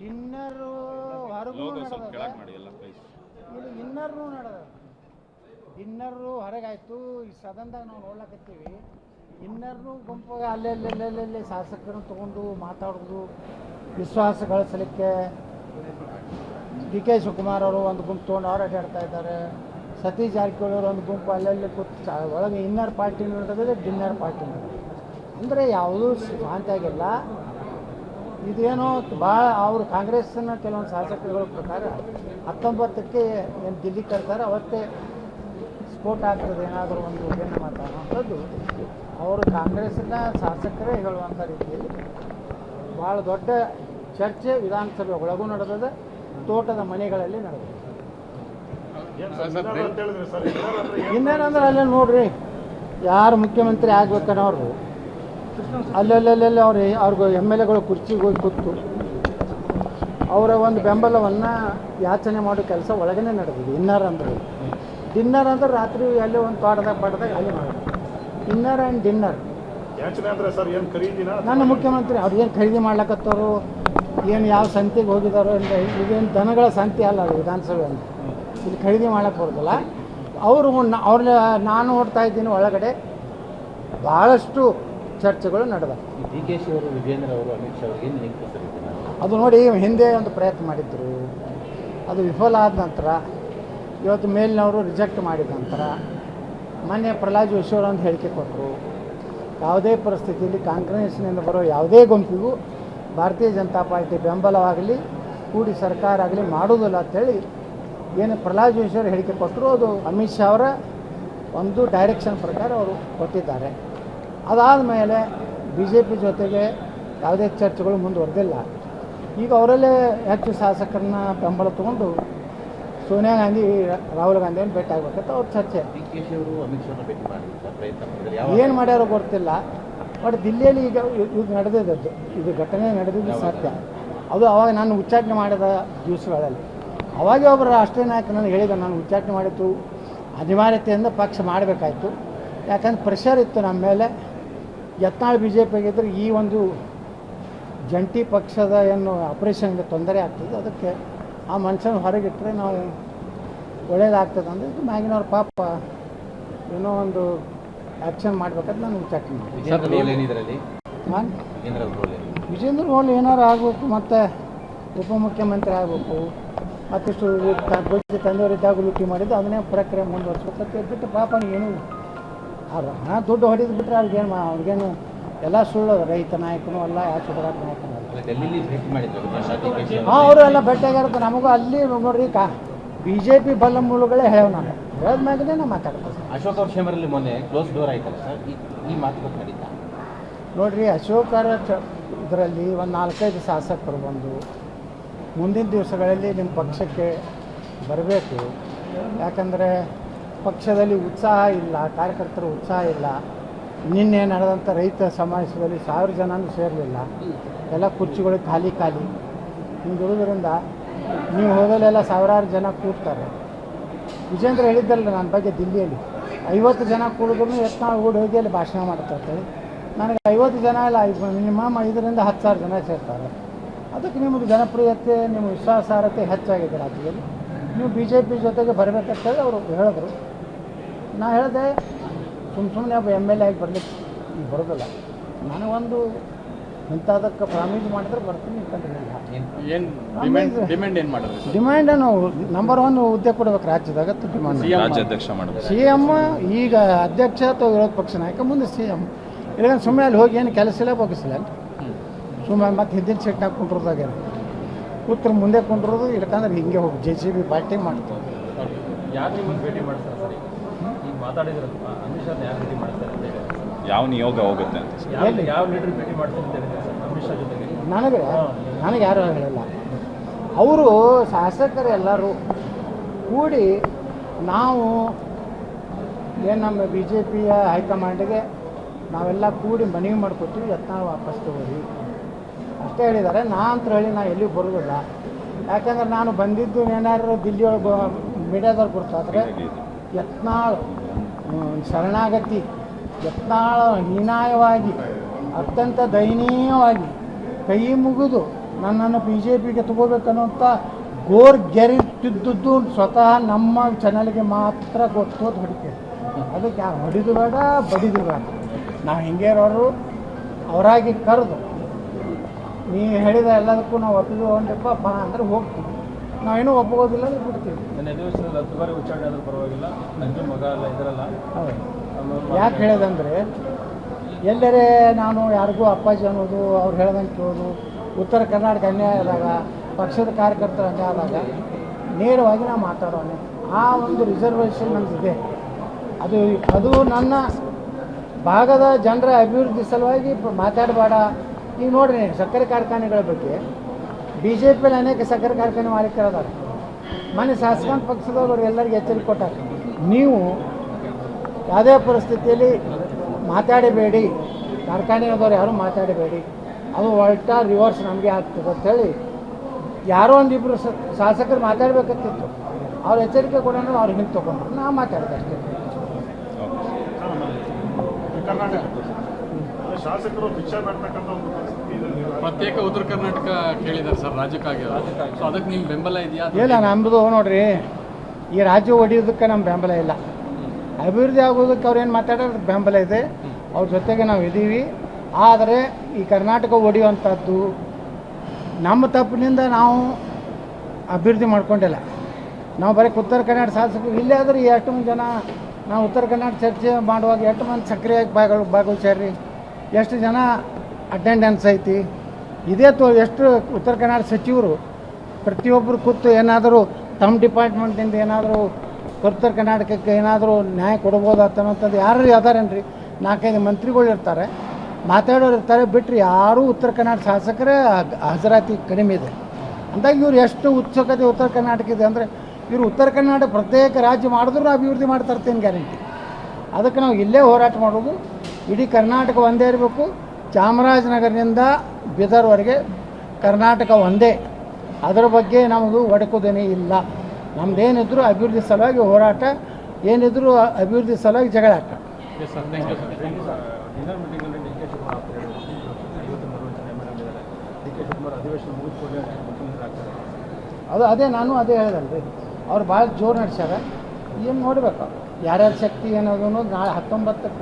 ಇನ್ನರು ಹೊರಗೂ ಲೋಗೋ ಸ್ವಲ್ಪ ಕೆಳಗೆ ಮಾಡಿ ಎಲ್ಲ ಪ್ಲೀಸ್ ನೋಡಿ ನಡೆದ. ಇನ್ನರ್ರು ಹೊರಗಾಯ್ತು. ಈ ಸದನದಾಗ ನಾವು ನೋಡ್ಲಕತ್ತೀವಿ. ಇನ್ನರ್ನು ಗುಂಪು ಅಲ್ಲೆಲ್ಲೆಲ್ಲೆಲ್ಲೆಲ್ಲಿ ಶಾಸಕರನ್ನು ತಗೊಂಡು ಮಾತಾಡೋದು ವಿಶ್ವಾಸ ಗಳಿಸಲಿಕ್ಕೆ ಡಿ ಕೆ ಶಿವಕುಮಾರ್ ಅವರು ಒಂದು ಗುಂಪು ತೊಗೊಂಡು ಅವ್ರು ಅಡ್ಡಾಡ್ತಾ ಇದ್ದಾರೆ. ಸತೀಶ್ ಜಾರಕಿಹೊಳಿ ಅವರು ಒಂದು ಗುಂಪು ಅಲ್ಲಲ್ಲಿ ಕೂತು ಚ- ಒಳಗೆ ಇನ್ನರ್ ಪಾರ್ಟಿ ನಡೆದಿದೆ ಡಿನ್ನರ್ ಪಾರ್ಟಿ ನಡೆದಿದೆ. ಅಂದರೆ ಯಾವುದೂ ಶಾಂತಿಯಾಗಿಲ್ಲ. ಇದೇನೋ ಭಾಳ ಅವರು ಕಾಂಗ್ರೆಸ್ನ ಕೆಲವೊಂದು ಶಾಸಕರುಗಳ ಪ್ರಕಾರ ಹತ್ತೊಂಬತ್ತಕ್ಕೆ ಏನು ದಿಲ್ಲಿ ಕರ್ತಾರೆ ಅವತ್ತೇ ಸ್ಫೋಟ ಆಗ್ತದೆ ಏನಾದರೂ ಒಂದು ಏನು ಮಾತಾಡುವಂಥದ್ದು. ಅವರು ಕಾಂಗ್ರೆಸ್ನ ಶಾಸಕರೇ ಹೇಳುವಂಥ ರೀತಿಯಲ್ಲಿ ಭಾಳ ದೊಡ್ಡ ಚರ್ಚೆ ವಿಧಾನಸಭೆ ಒಳಗೂ ನಡೆದಿದೆ ತೋಟದ ಮನೆಗಳಲ್ಲಿ ನಡೆದಿದೆ. ಇನ್ನೇನಂದ್ರೆ ಅಲ್ಲೇ ನೋಡ್ರಿ ಯಾರು ಮುಖ್ಯಮಂತ್ರಿ ಆಗ್ಬೇಕನ್ನೋರು ಅಲ್ಲಲ್ಲಲ್ಲಿ ಅವ್ರು ಅವ್ರಿಗೆ ಎಂ ಎಲ್ ಎಗಳು ಕುರ್ಚಿಗೆ ಹೋಗಿ ಕೂತು. ಅವರ ಒಂದು ಬೆಂಬಲವನ್ನು ಯಾಚನೆ ಮಾಡೋ ಕೆಲಸ ಒಳಗನೆ ನಡೆದಿದೆ ಡಿನ್ನರ್ ಅಂದ್ರೆ. ಡಿನ್ನರ್ ಅಂದ್ರೆ ರಾತ್ರಿ ಅಲ್ಲಿ ಒಂದು ತೋಟದಾಗ ಪಾಟದಾಗ ಅಲ್ಲಿ ಮಾಡೋದು? Dinner and dinner. ನನ್ನ ಮುಖ್ಯಮಂತ್ರಿ ಅವ್ರು ಏನು ಖರೀದಿ ಮಾಡ್ಲಕತ್ತವರು? ಏನು ಯಾವ ಸಂತಿಗೆ ಹೋಗಿದಾರೋ ಅಂತ ಇದೇನು ದನಗಳ ಸಂತೆ ಅಲ್ಲ ಅದು ವಿಧಾನಸಭೆ ಅಂತ ಇಲ್ಲಿ ಖರೀದಿ ಮಾಡಕ್ಕೆ ಬರೋದಿಲ್ಲ. ಅವರು ಅವ್ರ ನಾನು ನೋಡ್ತಾ ಇದ್ದೀನಿ ಒಳಗಡೆ. ಭಾಳಷ್ಟು ಚರ್ಚೆಗಳು ನಡೆದ. ಡಿ ಕೆ ಶಿ ಅವರು ವಿಜೇಂದ್ರ ಅವರು ಅಮಿತ್ ಶಾ ಅವರಿಗೆ ಲಿಂಕ್ ಅದು ನೋಡಿ ಹಿಂದೆ ಒಂದು ಪ್ರಯತ್ನ ಮಾಡಿದ್ದರು ಅದು ವಿಫಲ ಆದ ನಂತರ ಇವತ್ತು ಮೇಲಿನವರು ರಿಜೆಕ್ಟ್ ಮಾಡಿದ ನಂತರ ಮೊನ್ನೆ ಪ್ರಹ್ಲಾದ್ ಜೋಶಿ ಅವರು ಒಂದು ಹೇಳಿಕೆ ಕೊಟ್ಟರು ಯಾವುದೇ ಪರಿಸ್ಥಿತಿಯಲ್ಲಿ ಕಾಂಗ್ರೆಸ್ನಿಂದ ಬರೋ ಯಾವುದೇ ಗುಂಪಿಗೂ ಭಾರತೀಯ ಜನತಾ ಪಾರ್ಟಿ ಬೆಂಬಲವಾಗಲಿ ಕೂಡಿ ಸರ್ಕಾರ ಆಗಲಿ ಮಾಡೋದಿಲ್ಲ ಅಂತೇಳಿ ಏನು ಪ್ರಹ್ಲಾದ್ ಜೋಶಿ ಅವರು ಹೇಳಿಕೆ ಕೊಟ್ಟರು ಅದು ಅಮಿತ್ ಶಾ ಅವರ ಒಂದು ಡೈರೆಕ್ಷನ್ ಪ್ರಕಾರ ಅವರು ಕೊಟ್ಟಿದ್ದಾರೆ. ಅದಾದ ಮೇಲೆ ಬಿ ಜೆ ಪಿ ಜೊತೆಗೆ ಯಾವುದೇ ಚರ್ಚೆಗಳು ಮುಂದುವರೆದಿಲ್ಲ. ಈಗ ಅವರಲ್ಲೇ ಹೆಚ್ಚು ಶಾಸಕರನ್ನ ಬೆಂಬಲ ತಗೊಂಡು ಸೋನಿಯಾ ಗಾಂಧಿ ರಾಹುಲ್ ಗಾಂಧಿಯನ್ನು ಭೇಟಿ ಆಗ್ಬೇಕಂತ ಅವ್ರ ಚರ್ಚೆ. ಏನು ಮಾಡ್ಯಾರೋ ಗೊತ್ತಿಲ್ಲ. ಬಟ್ ದಿಲ್ಲಿಯಲ್ಲಿ ಈಗ ಇದು ನಡೆದಿದ್ದದ್ದು ಇದು ಘಟನೆ ನಡೆದಿದ್ದು ಸತ್ಯ ಅದು ಅವಾಗ ನಾನು ಉಚ್ಚಾಟನೆ ಮಾಡಿದ ದಿವಸಗಳಲ್ಲಿ. ಅವಾಗೇ ಒಬ್ಬರು ರಾಷ್ಟ್ರೀಯ ನಾಯಕ ನನಗೆ ಹೇಳಿದ ನಾನು ಉಚ್ಚಾಟನೆ ಮಾಡಿತ್ತು ಅನಿವಾರ್ಯತೆಯಿಂದ ಪಕ್ಷ ಮಾಡಬೇಕಾಯ್ತು. ಯಾಕಂದ್ರೆ ಪ್ರೆಷರ್ ಇತ್ತು ನಮ್ಮ ಮೇಲೆ. ಯತ್ನಾಳ್ ಬಿ ಜೆ ಪಿಗಿದ್ರೆ ಈ ಒಂದು ಜಂಟಿ ಪಕ್ಷದ ಏನು ಆಪರೇಷನ್ಗೆ ತೊಂದರೆ ಆಗ್ತದೆ. ಅದಕ್ಕೆ ಆ ಮನುಷ್ಯನ ಹೊರಗಿಟ್ಟರೆ ನಾವು ಒಳ್ಳೇದಾಗ್ತದೆ ಅಂದರೆ ಇದು ಮ್ಯಾಗಿನವ್ರ ಪಾಪ ಏನೋ ಒಂದು ಆ್ಯಕ್ಷನ್ ಮಾಡ್ಬೇಕಂತ ನಾನು ವಿಚಾರ ವಿಜೇಂದ್ರ ರೋಲ್ ಏನಾರು ಆಗಬೇಕು ಮತ್ತು ಉಪಮುಖ್ಯಮಂತ್ರಿ ಆಗಬೇಕು ಮತ್ತಿಷ್ಟು ತಂದೆಯವರಿದ್ದಾಗ ಲೂಟಿ ಮಾಡಿದ್ದು ಅದನ್ನೇ ಪ್ರಕ್ರಿಯೆ ಮುಂದುವರ್ಸ್ಬೇಕು. ಬಿಟ್ಟು ಪಾಪ ಏನು ಅವ್ರು ಹಣ ದುಡ್ಡು ಹೊಡೆದು ಬಿಟ್ಟರೆ ಅವ್ರಿಗೇನು ಅವ್ರಿಗೇನು ಎಲ್ಲ ಸುಳ್ಳು ರೈತ ನಾಯಕನು ಅಲ್ಲ ಯಾವ ನಾಯಕನೂ ಅಲ್ಲ. ಶಿ ಹಾಂ ಅವರು ಎಲ್ಲ ಭೇಟಿಯಾಗಿರುತ್ತೆ ನಮಗೂ ಅಲ್ಲಿ ನೋಡ್ರಿ ಕಾ ಬಿ ಜೆ ಪಿ ಬಲ ಮೂಲಗಳೇ ಹೇಳವ್ ನಾನು ಹೇಳದ ಮ್ಯಾಗನೇ ನಾನು ಮಾತಾಡ್ತೀನಿ. ಅಶೋಕ್ ಅವ್ರ ಚೇಂಬರಲ್ಲಿ ಮೊನ್ನೆ ಕ್ಲೋಸ್ ಡೋರ್ ಆಯ್ತಲ್ಲ ಸರ್? ಈ ಮಾತುಕತೆ ನಡೀತಾ ನೋಡ್ರಿ ಅಶೋಕ್ ಚ ಇದರಲ್ಲಿ ಒಂದು ನಾಲ್ಕೈದು ಶಾಸಕರು ಬಂದು ಮುಂದಿನ ದಿವಸಗಳಲ್ಲಿ ನಿಮ್ಮ ಪಕ್ಷಕ್ಕೆ ಬರಬೇಕು. ಯಾಕಂದರೆ ಪಕ್ಷದಲ್ಲಿ ಉತ್ಸಾಹ ಇಲ್ಲ, ಕಾರ್ಯಕರ್ತರ ಉತ್ಸಾಹ ಇಲ್ಲ. ನಿನ್ನೆ ನಡೆದಂಥ ರೈತ ಸಮಾವೇಶದಲ್ಲಿ ಸಾವಿರ ಜನನೂ ಸೇರಲಿಲ್ಲ. ಎಲ್ಲ ಕುರ್ಚಿಗಳು ಖಾಲಿ ಖಾಲಿ. ಹಿಂಗಿರೋದ್ರಿಂದ ನೀವು ಹೋದಲ್ಲೆಲ್ಲ ಸಾವಿರಾರು ಜನ ಕೂಡ್ತಾರೆ. ವಿಜೇಂದ್ರ ಹೇಳಿದ್ದಲ್ಲ ನನ್ನ ಬಗ್ಗೆ ದಿಲ್ಲಿಯಲ್ಲಿ. ಐವತ್ತು ಜನ ಕೂಡಿದ್ರು ಯತ್ನಾಳ್ ಓಡಿ ಹೋಗಿ ಅಲ್ಲಿ ಭಾಷಣ ಮಾಡ್ತಾರೆ ನನಗೆ ಐವತ್ತು ಜನ ಇಲ್ಲ ಮಿನಿಮಮ್ ಐದರಿಂದ ಹತ್ತು ಸಾವಿರ ಜನ ಸೇರ್ತಾರೆ. ಅದಕ್ಕೆ ನಿಮ್ಮದು ಜನಪ್ರಿಯತೆ, ನಿಮ್ಮ ವಿಶ್ವಾಸಾರ್ಹತೆ ಹೆಚ್ಚಾಗಿದೆ ರಾಜ್ಯದಲ್ಲಿ. ನೀವು ಬಿ ಜೆ ಪಿ ಜೊತೆಗೆ ಬರಬೇಕಂತೇಳಿ ಅವರು ಹೇಳಿದ್ರು. ನಾ ಹೇಳಿದೆ ಸುಮ್ಮ ಸುಮ್ಮನೆ ಒಬ್ಬ ಎಂ ಎಲ್ ಎ ಆಗಿ ಬರಲಿಕ್ಕೆ ಈಗ ಬರೋದಿಲ್ಲ. ನನಗೊಂದು ಇಂಥದಕ್ಕೆ ಪ್ರಾಮಿಸ್ ಮಾಡಿದ್ರೆ ಬರ್ತೀನಿ ಏನು ಡಿಮ್ಯಾಂಡ್ ಡಿಮ್ಯಾಂಡ್ ಏನು ಮಾಡಿದ್ರಿ ಡಿಮ್ಯಾಂಡ್ ಏನು ನಂಬರ್ ಒನ್ ಹುದ್ದೆ ಕೊಡ್ಬೇಕು ರಾಜ್ಯದಾಗ ಮಾಡಿದ್ರು ಸಿ ಎಂ ಈಗ ಅಧ್ಯಕ್ಷ ಅಥವಾ ವಿರೋಧ ಪಕ್ಷ ನಾಯಕ ಮುಂದೆ ಸಿ ಎಂ ಇಲ್ಲ ಸುಮ್ಮನೆ ಅಲ್ಲಿ ಹೋಗಿ ಏನು ಕೆಲಸ ಇಲ್ಲ ಬಗ್ಗಿಸಿಲ್ಲ ಸುಮ್ಮನೆ ಮತ್ತೆ ಹಿಂದಿನ ಸೀಟ್ನಾಗ ಕುಂಡ್ರದಾಗೇನು ಕೂತ್ರು ಮುಂದೆ ಕುಂಡ್ರೋದು ಇಲ್ಕಂದ್ರೆ ಹಿಂಗೆ ಹೋಗಿ ಜೆ ಸಿ ಬಿ ಪಾರ್ಟಿ ಮಾಡ್ತಾರೆ ಯಾರು ನಿಮ್ಮನ್ನು ಭೇಟಿ ಮಾಡ್ತಾರೆ ಸರ್? ಈಗ? ಈಗ ಮಾತಾಡಿದ್ರಲ್ವ ಅಮಿತ್ ಶಾ ಯಾರು ಭೇಟಿ ಮಾಡ್ತಾರೆ ಅಂತ ಹೇಳಿದ್ರು ಯಾವ ನಿಯೋಗ ಹೋಗುತ್ತೆ ಅಂತ ಯಾವ ಎಲ್ಲಿ? ಯಾವ ಲೀಡರ್ ಭೇಟಿ ಮಾಡ್ತಾರೆ ಅಂತ ಹೇಳಿದ್ರು ಸರ್ ಅಮಿತ್ ಶಾ ಜೊತೆಗೆ? ನನಗೆ? ನನಗೆ ಯಾರು ಹೇಳಲ್ಲ ಅವರು ಶಾಸಕರು ಎಲ್ಲರೂ ಕೂಡಿ ನಾವು ಏನು ನಮ್ಮ ಬಿ ಜೆ ಪಿಯ ಹೈಕಮಾಂಡ್ಗೆ ನಾವೆಲ್ಲ ಕೂಡಿ ಮನವಿ ಮಾಡ್ಕೊತೀವಿ ಯತ್ನ ವಾಪಸ್ ತಗೋರಿ. ಅಷ್ಟೇ ಹೇಳಿದ್ದಾರೆ. ನಾ ಅಂತ ಹೇಳಿ ನಾ ಎಲ್ಲಿಗೂ ಬರೋದಿಲ್ಲ. ಯಾಕಂದ್ರೆ ನಾನು ಬಂದಿದ್ದು ಏನಾದ್ರು ದಿಲ್ಲಿಯೊಳಗೆ ಮೀಡಿಯಾದವ್ರು ಗೊತ್ತಾದರೆ ಯತ್ನಾಳ್ ಶರಣಾಗತಿ, ಯತ್ನಾಳ ಹೀನಾಯವಾಗಿ, ಅತ್ಯಂತ ದಯನೀಯವಾಗಿ ಕೈ ಮುಗಿದು ನನ್ನನ್ನು ಬಿ ಜೆ ಪಿಗೆ ತಗೋಬೇಕನ್ನುವಂಥ ಗೋರ್ ಗೆರಿತಿದ್ದದ್ದು ಸ್ವತಃ ನಮ್ಮ ಚಾನಲ್ಗೆ ಮಾತ್ರ ಗೊತ್ತು ಹೊಡಿತೇವೆ ಅದಕ್ಕೆ ಹೊಡಿದು ಬೇಡ, ಬಡಿದು ಬೇಡ. ನಾವು ಹಿಂಗೇರೋರು, ಅವರಾಗಿ ಕರೆದು ನೀ ಹೇಳಿದ ಎಲ್ಲದಕ್ಕೂ ನಾವು ಒಪ್ಪಿಕೊಂಡಪ್ಪ ಬಾ ಅಂದ್ರೆ ಹೋಗ್ತೀವಿ. ನಾವೇನು ಒಪ್ಪೋದಿಲ್ಲ ಅಂದ್ರೆ ಬಿಡ್ತೀವಿ. ನನ್ನ ಅಧಿವೇಶನದಲ್ಲಿ ಹತ್ತು ಬಾರಿ ಉಚ್ಚಾರಣೆ ಆದರೂ ಪರವಾಗಿಲ್ಲ ನಂಜು ಮಗ ಅಲ್ಲ ಇದರಲ್ಲ. ಹೌದು. ಯಾಕೆ ಹೇಳೋದಂದ್ರೆ ಎಲ್ಲರೇ ನಾನು ಯಾರಿಗೂ ಅಪ್ಪಾಜಿ ಅನ್ನೋದು ಅವ್ರು ಹೇಳ್ದಂಗೆ ಕೇಳೋದು ಉತ್ತರ ಕರ್ನಾಟಕ ಅನ್ಯಾಯ ಆದಾಗ ಪಕ್ಷದ ಕಾರ್ಯಕರ್ತರ ಅನ್ಯಾಯ ಆದಾಗ ನೇರವಾಗಿ ನಾವು ಮಾತಾಡೋಣ. ಆ ಒಂದು ರಿಸರ್ವೇಷನ್ ನಮಗಿದೆ ಅದು ಅದು ನನ್ನ ಭಾಗದ ಜನರ ಅಭಿವೃದ್ಧಿ ಸಲುವಾಗಿ ಮಾತಾಡಬೇಡ. ಈಗ ನೋಡ್ರಿ, ಸಕ್ಕರೆ ಕಾರ್ಖಾನೆಗಳ ಬಗ್ಗೆ ಬಿ ಜೆ ಪಿಯಲ್ಲಿ ಅನೇಕ ಸಕ್ಕರೆ ಕಾರ್ಖಾನೆ ಮಾಲೀಕರದಾರೆ ಮನೆ ಶಾಸಕಾಂಗ ಪಕ್ಷದವರು ಎಲ್ಲರಿಗೂ ಎಚ್ಚರಿಕೆ ಕೊಟ್ಟಾರೆ. ನೀವು ಯಾವುದೇ ಪರಿಸ್ಥಿತಿಯಲ್ಲಿ ಮಾತಾಡಬೇಡಿ. ಕಾರ್ಖಾನೆಯಾದವ್ರು ಯಾರೂ ಮಾತಾಡಬೇಡಿ. ಅದು ಒಲ್ಟಾ ರಿವರ್ಸ್ ನಮಗೆ ಆಗ್ತದೆ ಅಂತೇಳಿ ಯಾರೋ ಒಂದಿಬ್ಬರು ಶಾಸಕರು ಮಾತಾಡಬೇಕಂತಿತ್ತು ಅವ್ರು ಎಚ್ಚರಿಕೆ ಕೊಡೋಣ, ಅವ್ರು ಹಿಂಗೆ ತೊಗೊಂಡ್ರು. ನಾವು ಮಾತಾಡಿದೆ ಅಷ್ಟೇ. ಶಾಸಕರು ಭಿಕ್ಷೆ ಬೇಡ್ತಕ್ಕಂಥ ಒಂದು ಪರಿಸ್ಥಿತಿ ಪ್ರತ್ಯೇಕ ಉತ್ತರ ಕರ್ನಾಟಕ ಕೇಳಿದ್ದಾರೆ ಸರ್ ರಾಜ್ಯಕ್ಕಾಗಿ ಸೊ ಅದಕ್ಕೆ ನಿಮ್ಮ ಬೆಂಬಲ ಇದೆಯಾ? ಇಲ್ಲ ನಮ್ಮದು ನೋಡ್ರಿ ಈ ರಾಜ್ಯ ಒಡೆಯೋದಕ್ಕೆ ನಮ್ಮ ಬೆಂಬಲ ಇಲ್ಲ. ಅಭಿವೃದ್ಧಿ ಆಗೋದಕ್ಕೆ ಅವ್ರು ಏನು ಮಾತಾಡೋದು ಬೆಂಬಲ ಇದೆ. ಅವ್ರ ಜೊತೆಗೆ ನಾವು ಇದ್ದೀವಿ ಆದರೆ ಈ ಕರ್ನಾಟಕ ಒಡೆಯುವಂಥದ್ದು ನಮ್ಮ ತಪ್ಪಿನಿಂದ ನಾವು ಅಭಿವೃದ್ಧಿ ಮಾಡ್ಕೊಂಡಿಲ್ಲ. ನಾವು ಬರೀ ಉತ್ತರ ಕನ್ನಡ ಶಾಸಕರು ಇಲ್ಲೇ ಆದ್ರೆ ಎಷ್ಟು ಮಂದಿ ಜನ ನಾವು ಉತ್ತರ ಕನ್ನಡ ಚರ್ಚೆ ಮಾಡುವಾಗ ಎಷ್ಟು ಮಂದಿ ಸಕ್ರಿಯಾಗಿ ಭಾಗ ಭಾಗವಹಿಸ್ಯಾರ್ರಿ? ಎಷ್ಟು ಜನ ಅಟೆಂಡೆನ್ಸ್ ಐತಿ? ಇದೇ ತೋ ಎಷ್ಟು ಉತ್ತರ ಕನ್ನಡ ಸಚಿವರು ಪ್ರತಿಯೊಬ್ಬರು ಕೂತು ಏನಾದರೂ ತಮ್ಮ ಡಿಪಾರ್ಟ್ಮೆಂಟಿಂದ ಏನಾದರೂ ಉತ್ತರ ಕರ್ನಾಟಕಕ್ಕೆ ಏನಾದರೂ ನ್ಯಾಯ ಕೊಡ್ಬೋದು ಅಂತನ್ನೋಂಥದ್ದು ಯಾರು ಅದಾರೇನ್ರಿ ನಾಲ್ಕೈದು ಮಂತ್ರಿಗಳು ಇರ್ತಾರೆ. ಮಾತಾಡೋರು ಇರ್ತಾರೆ. ಬಿಟ್ಟರೆ ಯಾರೂ ಉತ್ತರ ಕನ್ನಡ ಶಾಸಕರೇ ಹಾಜ್- ಹಾಜರಾತಿ ಕಡಿಮೆ ಇದೆ. ಅಂದಾಗ ಇವ್ರು ಎಷ್ಟು ಉತ್ಸುಕತೆ ಉತ್ತರ ಕರ್ನಾಟಕ ಇದೆ ಅಂದರೆ ಇವರು ಉತ್ತರ ಕರ್ನಾಟಕ ಪ್ರತ್ಯೇಕ ರಾಜ್ಯ ಮಾಡಿದ್ರು ಅಭಿವೃದ್ಧಿ ಮಾಡ್ತಾರ್ತೇನೆ ಗ್ಯಾರಂಟಿ. ಅದಕ್ಕೆ ನಾವು ಇಲ್ಲೇ ಹೋರಾಟ ಮಾಡೋದು ಇಡೀ ಕರ್ನಾಟಕ ಒಂದೇ ಇರಬೇಕು. ಚಾಮರಾಜನಗರದಿಂದ ಬೀದರ್ವರೆಗೆ ಕರ್ನಾಟಕ ಒಂದೇ. ಅದರ ಬಗ್ಗೆ ನಮ್ಮದು ಒಡಕುದೇನೇ ಇಲ್ಲ. ನಮ್ಮದೇನಿದ್ರು ಅಭಿವೃದ್ಧಿ ಸಲುವಾಗಿ ಹೋರಾಟ ಏನಿದ್ರು ಅಭಿವೃದ್ಧಿ ಸಲುವಾಗಿ ಜಗಳ ಆಟ ಅದು ಅದೇ ನಾನು ಅದೇ ಹೇಳಿದಲ್ರಿ. ಅವ್ರು ಭಾಳ ಜೋರು ನಡೆಸ್ಯಾರ. ಏನು ನೋಡ್ಬೇಕು ಯಾರ್ಯಾರ ಶಕ್ತಿ ಅನ್ನೋದು ನಾಳೆ ಹತ್ತೊಂಬತ್ತಕ್ಕೆ